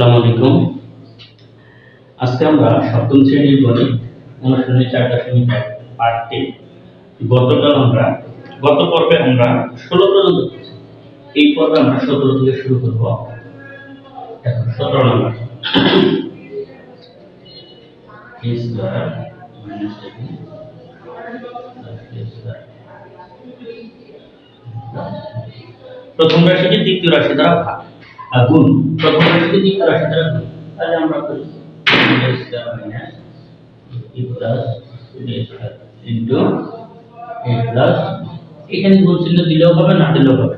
আসসালামু আলাইকুম। আজকে আমরা সপ্তম শ্রেণির গণিত অনুশীলনী চার দশমিক এক গতকাল আমরা, গত পর্বে আমরা ষোলো পর্যন্ত। এই পর্বে আমরা সতেরো থেকে শুরু করব। দেখো সতেরো নম্বর। প্রথম রাশিকে দ্বিতীয় রাশি দ্বারা ভাগ। আর গুণ প্রথম রাশিকে দ্বিতীয় রাশি দ্বারা গুণ তাহলে আমরা করি a square minus a plus b square into a plus এখানে গুণ চিহ্ন দিলেও হবে না দিলেও হবে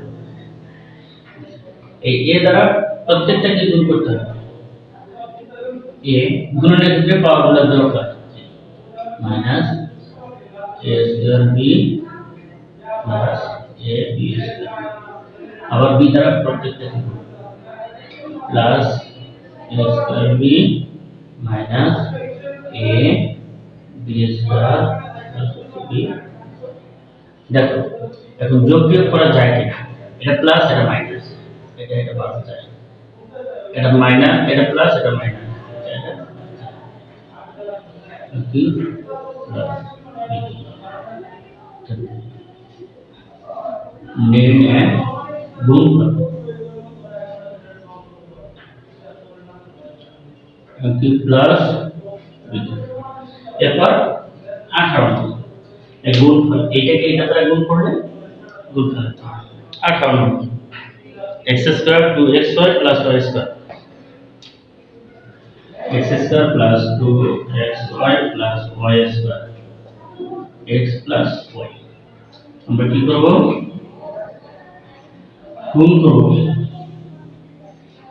এই a দ্বারা প্রত্যেকটাকে গুণ করতে হবে a গুণনের ক্ষেত্রে পাওয়ারগুলো দরকার minus a square b plus a b square আবার b দ্বারা প্রত্যেকটাকে গুণ plus a square b minus a b square plus b দেখো এখন যোগ বিয়োগ করা যায় কিনা এটা প্লাস এটা মাইনাস এটা এটা বাদ যায় এটা মাইনাস এটা প্লাস এটা মাইনাস এটা কি প্লাস নির্ণয় গুণ করো কি প্লাস এরপর আঠারো। নম্বর এই গুণ এইটাকে এটা দ্বারা গুণ করলে গুণ ফল আঠারো number. X square two x y plus y square x square plus two x y plus y square x plus y আমরা কি করব? গুণ করব।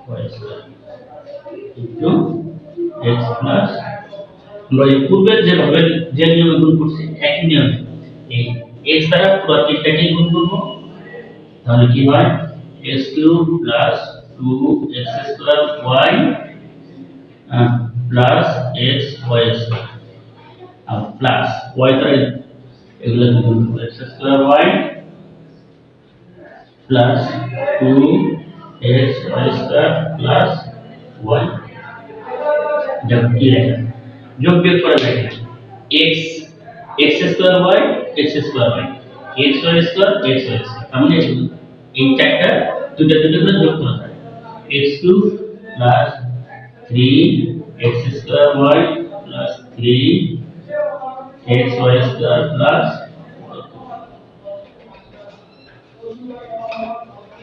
ওয়াই স্কোয়ার এক্স প্লাস আমরা এই পূর্বের যেভাবে যে নিয়মে গুণ করছি একই নিয়মে এই এক্স দ্বারা পুরো তিনটাকেই গুণ করবো তাহলে কি হয় x cube plus two x square y plus x y square আর প্লাস ওয়াই দ্বারা এগুলো গুণ করবো x square y plus 2 x y square plus 1 जबकि যোগ বিয়োগ করা যায় না x x2y x2y x2 x2 তাহলে এই চারটা দুটো দুটো করে যোগ করা যায় x3 x2y 3 xy2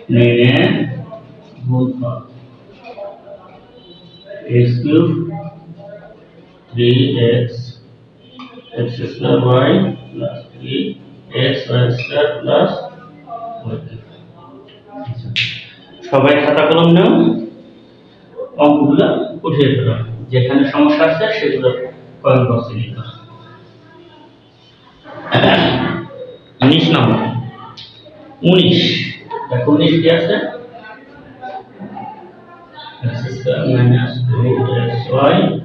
निर्णय गुणफल x3 3x x square y plus 3x y square plus সবাই খাতা কলম নেও। অঙ্কগুলো উঠিয়ে ফেলো। যেখানে সমস্যা আছে সেগুলো কয়েন বক্সে লিখো উনিশ নম্বর। উনিশ। দেখো উনিশ কি আছে? x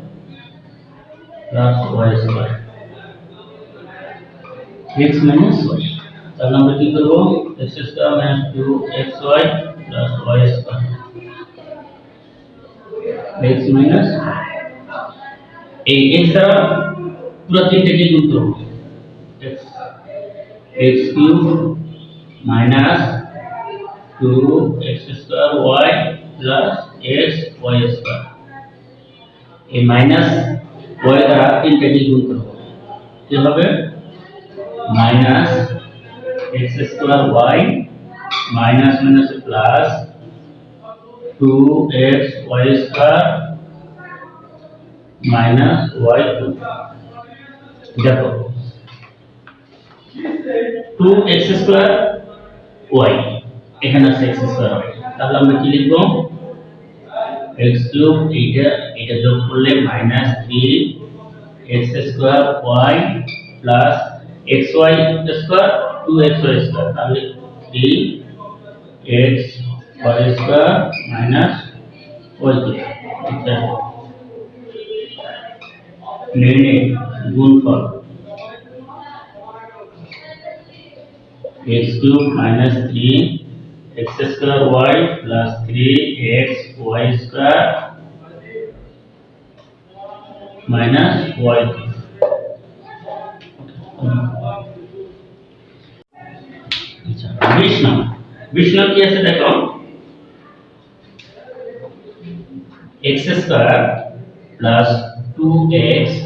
plus y square x minus y चार नंबर की करो। X square minus two x y plus y square x minus एक तरफ़ पूरा तीनटे के दूर करो। X x cube minus two x square y plus x y square ये माइनस y দ্বারা তিনটাকে গুণ করব কি হবে minus x square y minus minus plus 2x y square minus y cube দেখো 2x স্কয়ার y এখানে আছে x স্কয়ার y তাহলে আমরা কি লিখব x cube এটা এটা যোগ করলে minus three x square y plus x y square two x y square তাহলে three x y square minus y square নির্ণয় গুণফল x cube minus 3 x square y plus three x y square minus y. अच्छा, Vishnu. Vishnu number बीस number क्या से देखो x square plus two x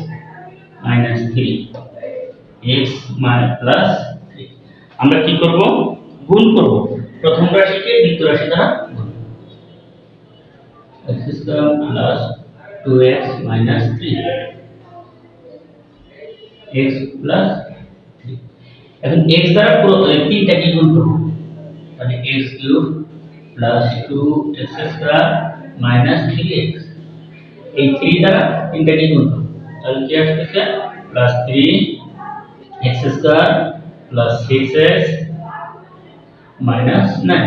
minus three x plus three আমরা करोगे করব? গুণ প্রথম রাশিকে দ্বিতীয় রাশি দ্বারা গুণ X square plus two X minus three X plus এখন এক্স দ্বারা পুরো এই তিনটাকে গুণ করব তাহলে X cube plus two X square minus three X এই থ্রি দ্বারা তিনটাকে গুণ করব তাহলে কি আসতেছে plus three X square plus six X minus nine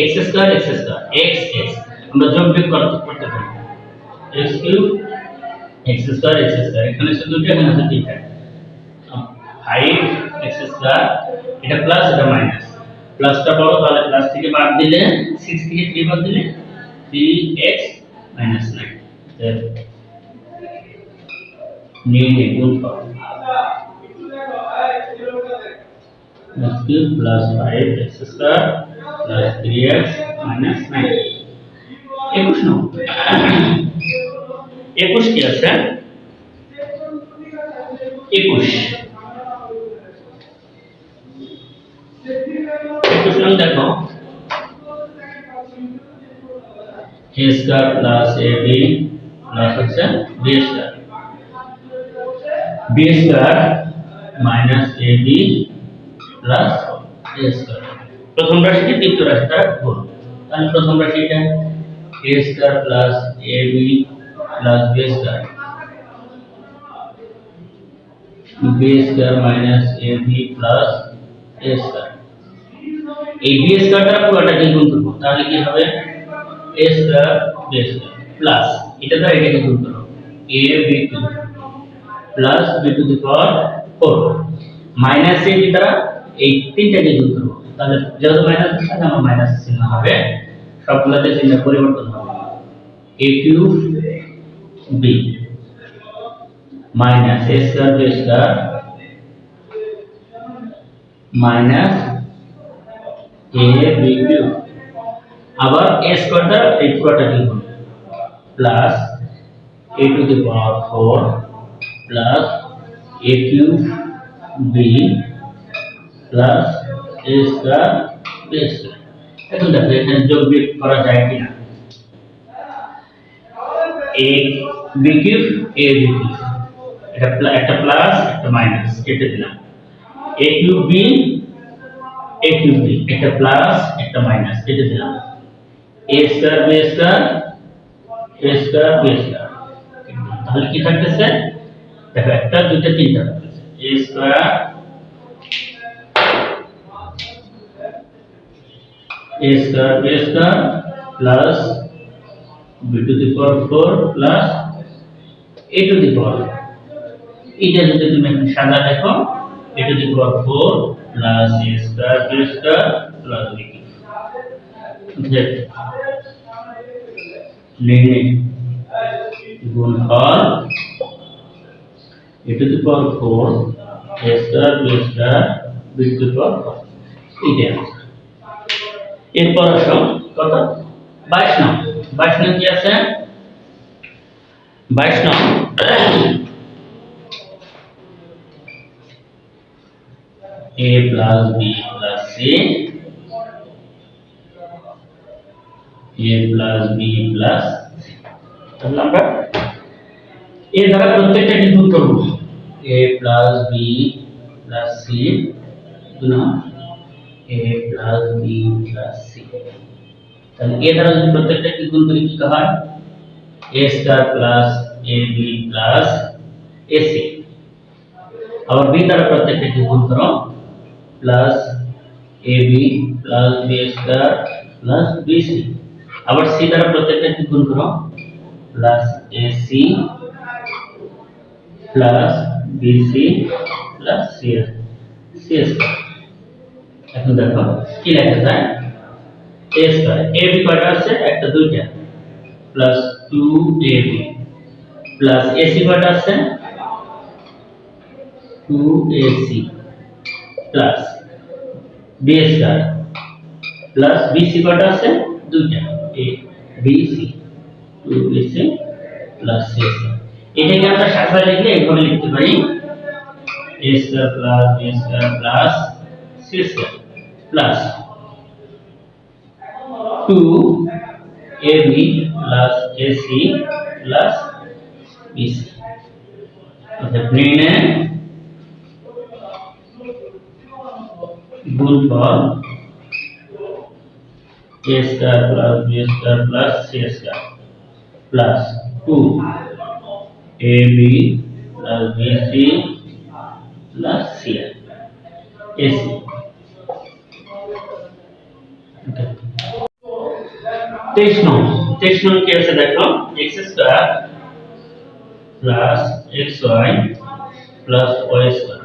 x square x square x x আমরা যোগ বিয়োগ করতে পারি। X cube x square x square এখানে আছে দুটো এখানে আছে। তিনটা ফাইভ এক্স স্কোয়ার এটা প্লাস এটা মাইনাস প্লাসটা বড়, তাহলে প্লাস থেকে বাদ দিলে সিক্স থেকে থ্রি বাদ দিলে থ্রি এক্স মাইনাস নাইন নির্ণয় গুণ করো x cube plus 5 x square plus 3x minus 9 একুশ নং একুশ কি আছে একুশ একুশ নং দেখো a square plus A B plus হচ্ছে B square B square minus A B plus a square প্রথম রাশিটি দ্বিতীয় রাশি দ্বারা গুণ তাহলে প্রথম রাশিটা A square plus A B plus B square B square minus A B plus A square এই বি স্কয়ার দ্বারা পুরোটাকে গুণ করবো তাহলে কি হবে A square B square plus এটা দ্বারা এটাকে গুণ করো A B two plus B to the power four minus A B দ্বারা এই তিনটাকে গুণ করব তাহলে যেহেতু মাইনাস থাকে আমার মাইনাস চিহ্ন হবে। সবগুলোতে চিহ্ন পরিবর্তন হবে। A cube b minus a square b square minus a b cube আবার এ স্কয়ার দ্বারা এই পুরোটাকে গুণ plus a to the power four plus a cube b plus a square এখন দেখো, এখানে যোগ বিয়োগ করা যায় কিনা। এ বি এ বি এটা একটা প্লাস একটা মাইনাস কেটে দিলাম। A cube b a cube b একটা প্লাস একটা মাইনাস কেটে দিলাম। A square b square a square b square তাহলে কি থাকতেছে? দেখো, একটা, দুইটা, তিনটা থাকতেছে। A square a square b square plus b to the power 4 plus a to the power এটা যদি তুমি সাদা দেখো a to the power 4 plus a square b square plus b cube নির্ণয় গুণফল a to the power 4 a square b square b to the power 4 এইটা answer এরপর আসো কত বাইশ নং বাইশ নং কি আছে বাইশ নং A plus B plus C A plus B plus তাহলে আমরা এ দ্বারা প্রত্যেকটাকে গুণ করবো A plus B plus C গুণ a plus b plus c তাহলে এ দ্বারা যদি প্রত্যেকটাকে গুণ করি কি হয় a square plus a b plus a c আবার বি দ্বারা প্রত্যেকটাকে গুণ করো plus a b plus b square plus b c আবার সি দ্বারা প্রত্যেকটাকে গুণ করো plus a c plus b c plus c c square এখন দেখো, কি লেখা যায়? এ স্কয়ার এ বি কয়টা আছে, একটা, দুইটা। Plus two a b plus a c কয়টা আছে two a c plus b square plus b c কয়টা আছে, দুইটা। A b c two b c plus c এটাকে আমরা শাখায় লিখলে এইভাবে লিখতে পারি। A square plus b square plus c square plus two a b plus a c plus b c मतलब ग्रीन है निर्णय गुणफल a square plus b square plus c square plus two a b plus b c plus c a c তেইশ নং তেইশ নং কি আছে দেখো X square plus X Y plus Y square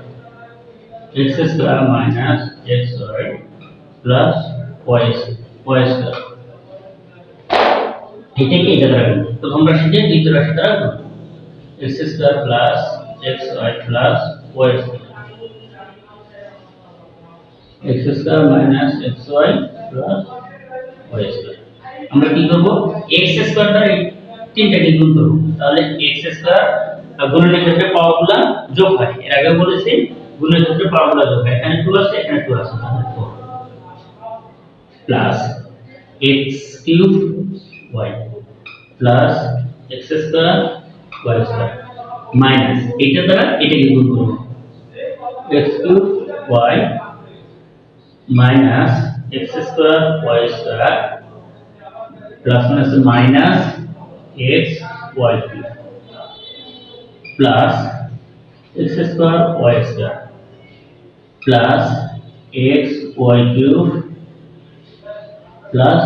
x square minus xy plus y y square এটাকে এটা দ্বারা গুণ প্রথম রাশিকে দ্বিতীয় রাশি দ্বারা গুণ x square plus xy plus y square x square minus xy plus y square আমরা কি করব? x square দ্বারা তিনটাকে গুণ করব। তাহলে x square গুণনের ক্ষেত্রে পাওয়ারগুলো যোগ হয়। এর আগে বলেছি গুণের ক্ষেত্রে পাওয়ারগুলো যোগ হয়। এখানে 2 আছে, এখানে 2 আছে, তাহলে 4 plus x cube y plus x square y square minus এটা দ্বারা এটাকে গুণ করব। x cube y minus x square y square plus minus minus x y cube plus x square y square plus x y cube plus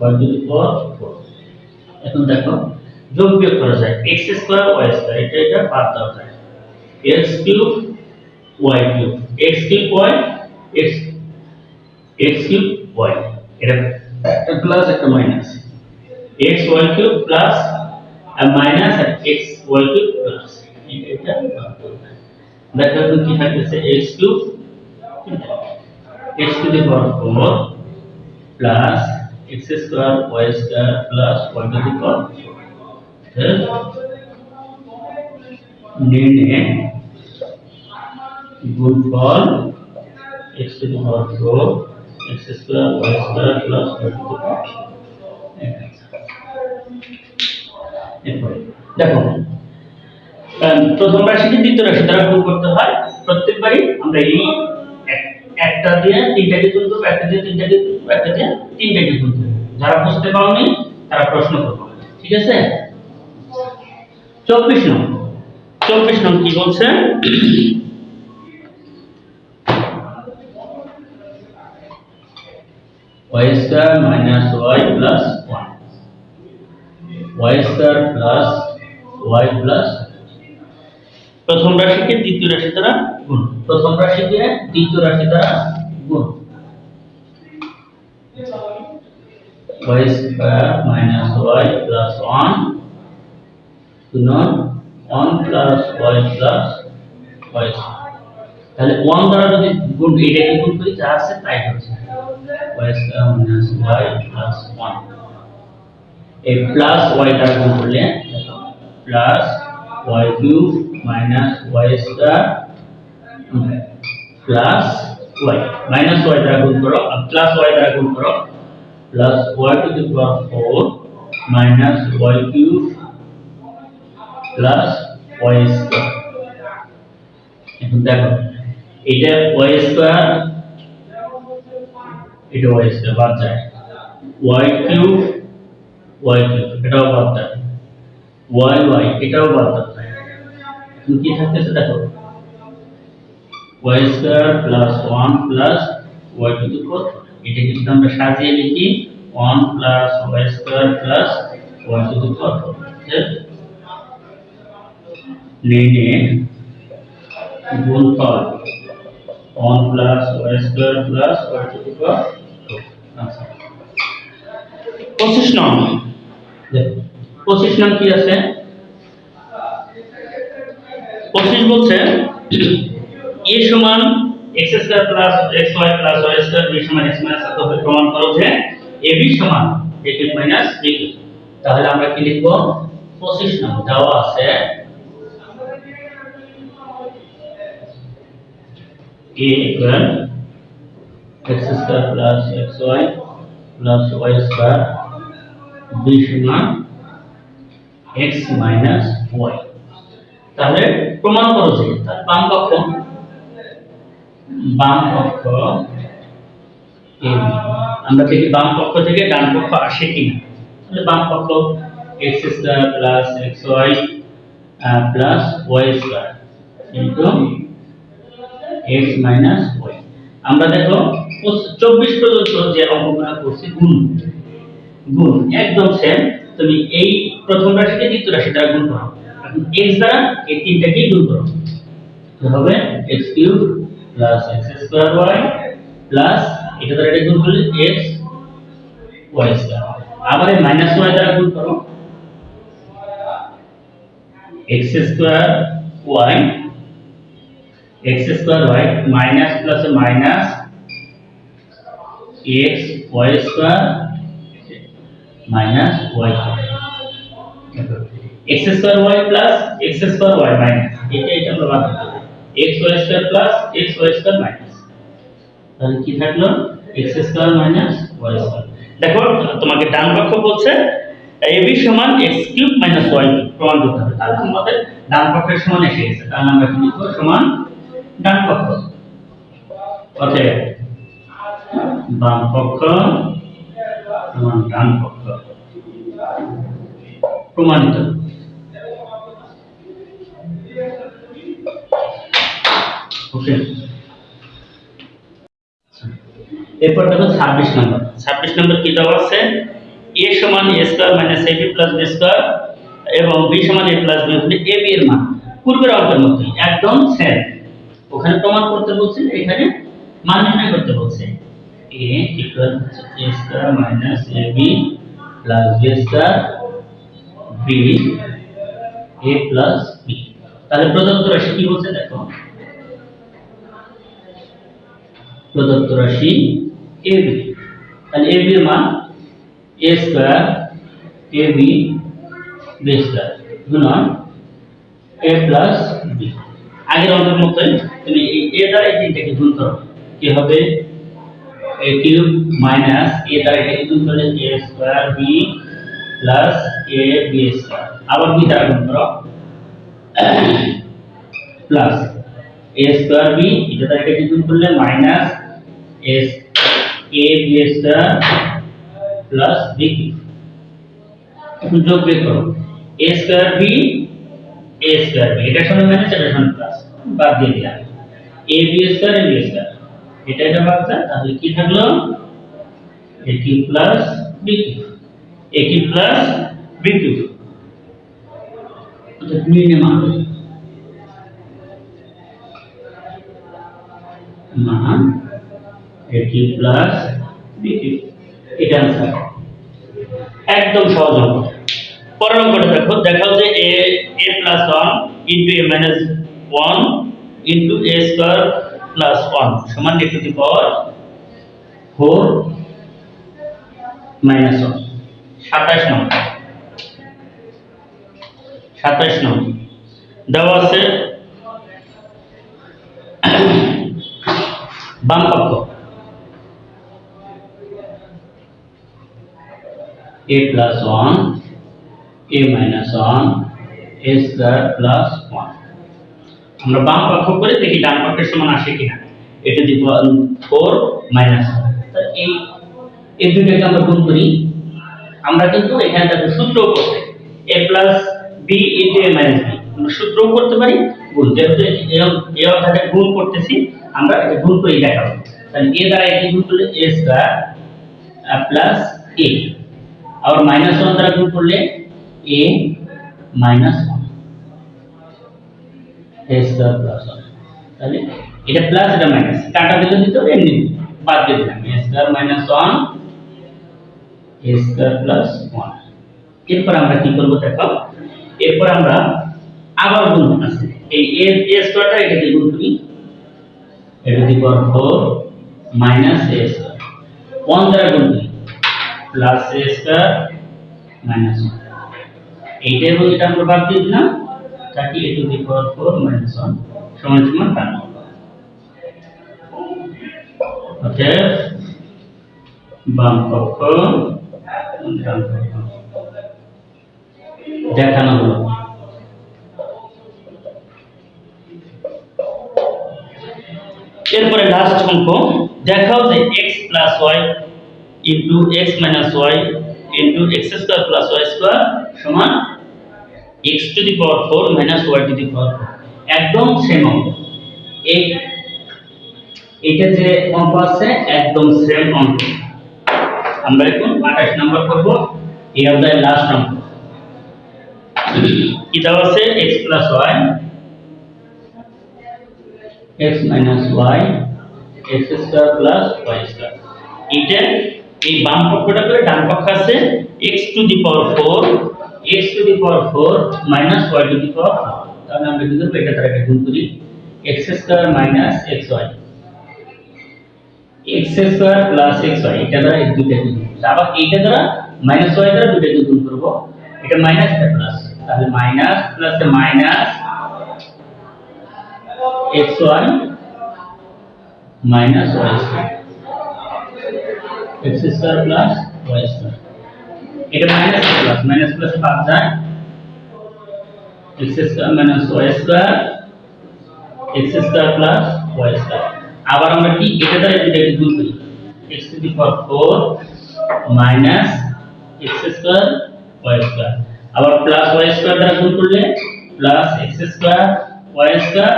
y to the power 4 এখন দেখো যোগ বিয়োগ করা যায় x স্কয়ার y স্কয়ার এটা এটা বাদ দেওয়া যায় x cube y cube x cube y x x cube y এটা একটা প্লাস একটা minus x y cube plus আর মাইনাস আর x y কিউব প্লাস এটা এটা বাদ দেওয়া যায় দেখো এখন কি থাকতেছে x cube x to the power 4 plus x square y square plus y to the power 4 নির্ণয় গুণফল x to the power 4 x square y square plus y to the power 4 দেখো প্রথম রাশিকে দ্বিতীয় রাশি দ্বারা গুণ করতে হয়। প্রত্যেকবারই আমরা এই একটা দিয়ে তিনটাকে গুণ করব একটা দিয়ে তিনটাকে একটা দিয়ে তিনটাকে গুণ করব যারা বুঝতে পারোনি, তারা প্রশ্ন করব। ঠিক আছে? চব্বিশ নং চব্বিশ নং কি বলছে? Y square minus y plus 1 y square plus y plus প্রথম রাশিকে দ্বিতীয় রাশি দ্বারা গুণ প্রথম রাশিকে দ্বিতীয় রাশি দ্বারা গুণ y square minus y plus 1 গুণন 1 plus y plus y তাহলে 1 দ্বারা যদি গুণ এটাকে গুণ করি যা আছে তাই হচ্ছে y square minus y plus 1 এই প্লাস y দ্বারা গুণ করলে plus y cube minus y square plus y minus y দ্বারা গুণ করো প্লাস y দ্বারা গুণ করো plus y to the power 4 minus y cube plus y square এখন দেখো, এটা y স্কয়ার এটা y স্কয়ার বাদ যায়। y কিউব y কিউব এটাও বাদ যায় y y এটাও বাদ যায় এখন কি থাকতেছে দেখো y square plus 1 plus y to the power এটা কিন্তু আমরা সাজিয়ে লিখি 1 plus y square plus y to the power 4 নিয়ে গুণফল 1 plus y square plus y to the power 4 আচ্ছা 25 নং দেখো 25 নং কি আছে? পঁচিশ বলছে, এ সমান x square plus x y plus y square b সমান এক্স মাইনাস এত প্রমাণ করো যে এ বি সমান a cube minus b cube. তাহলে আমরা কি লিখব? পঁচিশ নম্বর দেওয়া আছে। a equal x square plus xy plus y square y তাহলে প্রমাণ করো যে তার বাম পক্ষ বাম পক্ষ আমরা দেখি বাম পক্ষ থেকে ডান পক্ষ আসে কিনা। তাহলে বাম পক্ষ x square plus xy plus y square x minus y আমরা দেখো, চব্বিশ পর্যন্ত যে অঙ্কগুলো করছি, গুণ গুণ, একদম সেম তুমি এই প্রথম রাশিকে দ্বিতীয় রাশি দ্বারা গুণ করো। x দ্বারা এই তিনটাকেই গুণ করো। হবে? x cube plus x square y plus এটা দ্বারা এটা গুণ করলে x, y স্কয়ার আবার এই মাইনাস y দ্বারা গুণ করো। x square y, x square y minus plus minus x, y square minus y x square y plus x square y minus এটা এটা আমরা বাদ দিতে x y square plus square minus তাহলে কি থাকল? X square minus y square দেখো, তোমাকে ডান পক্ষ বলছে ab সমান x কিউব মাইনাস কিউব প্রমাণ করতে হবে। তাহলে আমাদের ডান পক্ষের সমান এসে গেছে। তাহলে আমরা কি লিখব সমান ডান পক্ষ। অতএব, বাম পক্ষ সমান ডান পক্ষ প্রমাণিত। ওকে। এরপর দেখো ছাব্বিশ নম্বর। ছাব্বিশ নম্বর কি দেওয়া আছে? এ সমান a square minus a b plus b square এবং বি সমান এ প্লাস বি হলে এ বি এর মান। পূর্বের অঙ্কের একদম সেম ওখানে প্রমাণ করতে বলছে, এখানে মান নির্ণয় করতে বলছে। ইকুয়াল হচ্ছে a square minus a b plus b square b a plus b তাহলে প্রদত্ত রাশি কি বলছে দেখো? প্রদত্ত রাশি এ বি তাহলে এ বি এর মান a square a b b square গুণন এ প্লাস বি আগের অঙ্কের মতোই তুমি এ দ্বারা এই তিনটাকে গুণ করো। কি হবে? এ কিউব মাইনাস এ দ্বারা এটাকে গুণ a square b plus a b square আবার বি দ্বারা গুণ করো এ স্কোয়ার বি এটা দ্বারা এটাকে গুণ করলে এস এ বি স্কোয়ার প্লাস এখন যোগ বের করো a square b a square b এটার সঙ্গে মাইনাস এটার সঙ্গে প্লাস বাদ দিয়ে দিলাম a b square a b square এটা এটা বাদ তাহলে কি থাকল? A cube plus b cube a cube plus b cube অর্থাৎ মান মান এ কিউব প্লাস বি এটা আনসার একদম সহজ অঙ্ক পরের অঙ্কটা দেখো। দেখাও যে a a plus one into a minus one plus one সমান A to the power four minus one সাতাশ নম্বর সাতাশ নম্বর দেওয়া আছে বাম পক্ষ a plus 1 a minus 1 a square plus 1 আমরা বাম পক্ষ করে দেখি ডান পক্ষের সমান আসে কিনা। এটা দিব 4 মাইনাস এই এই দুইটাকে আমরা গুণ করি। আমরা কিন্তু এখানে দেখো সূত্র করতে a plus b into a minus b আমরা সূত্রও করতে পারি, গুণ। যেহেতু এই অর্থাৎ গুণ করতেছি, আমরা গুণ করে দেখাবো। তাহলে a দ্বারা এটি গুণ করলে a স্কয়ার প্লাস a আবার মাইনাস ওয়ান দ্বারা গুণ করলে এ মাইনাস ওয়ান প্লাস তাহলে এটা প্লাস এটা মাইনাস কাটা দিলে দিতে হবে, এমনি বাদ দিয়ে দিলাম। মাইনাস প্লাস এরপর আমরা কি দেখো? এরপর আমরা আবার গুণ আছে। এই এটা দিয়ে গুণ করি। A to the power four minus দ্বারা গুণ করি। প্লাস মাইনাস ওয়ান এইটা এবং এটা আমরা বাদ দিয়ে দিলাম। Thirty a to the power four minus one সমান সমান টান অতএব বাম পক্ষ ডান পক্ষ দেখানো হলো। এরপরে লাস্ট অঙ্ক, দেখাও যে x plus y into x minus y into x square plus y square সমান x to the power four minus y to the power four একদম সেম অঙ্ক। এটা যে অঙ্ক আছে, একদম সেম অঙ্ক। আমরা এখন আঠাশ নম্বর করব, এই অধ্যায়ের লাস্ট অঙ্ক কি দেওয়া আছে? x plus y x minus y x square plus y square এইটা, এই বাম পক্ষটা করে ডান পক্ষ আছে, x to the power four x to the power four minus y to the power four তাহলে আমরা কি এটা দ্বারা এটা গুণ করি x square minus y x square plus y এটা দ্বারা এই দুইটা গুণ। আবার এইটা দ্বারা মাইনাস ওয়াই দ্বারা দুইটাকে গুণ করব। এটা মাইনাস এটা প্লাস তাহলে minus plus minus x y minus y square x square plus y square এটা মাইনাস প্লাস মাইনাস প্লাস বাদ যায় X square minus Y square X square plus Y square আবার আমরা কি এটা দ্বারা এটাকে গুণ করি X to the power four minus X square Y square আবার প্লাস ওয়াই স্কোয়ার দ্বারা গুণ করলে plus X square Y square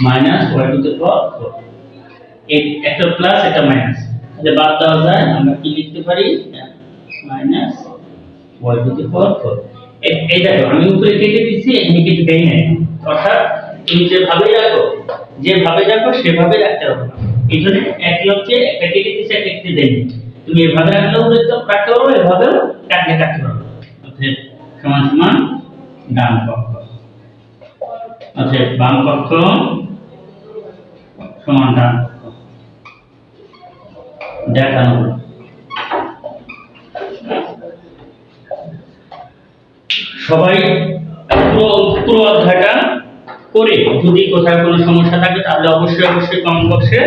minus Y to the power four একটা প্লাস এটা মাইনাস তাহলে বাদ দেওয়া যায় আমরা কি লিখতে পারি মাইনাস পাওয়ার ফোর এই দেখো, আমি উপরে কেটে দিচ্ছি, এখানে কেটে দেই নাই। অর্থাৎ, তুমি যেভাবে রাখো যেভাবে রাখো, সেভাবে রাখতে হবে এই জন্য একই হচ্ছে একটা কেটে দিচ্ছে, একটা কেটে দেয়নি তুমি এভাবে রাখলেও কাটতে পারো, এভাবেও কাটলে কাটতে পারো। অর্থাৎ সমান সমান ডান পক্ষ। অর্থাৎ বাম পক্ষ সমান ডান দেখানো হলো। সবাই পুরো পুরো অধ্যায়টা করে। যদি কোথায় কোনো সমস্যা থাকে তাহলে অবশ্যই অবশ্যই কমেন্ট বক্সে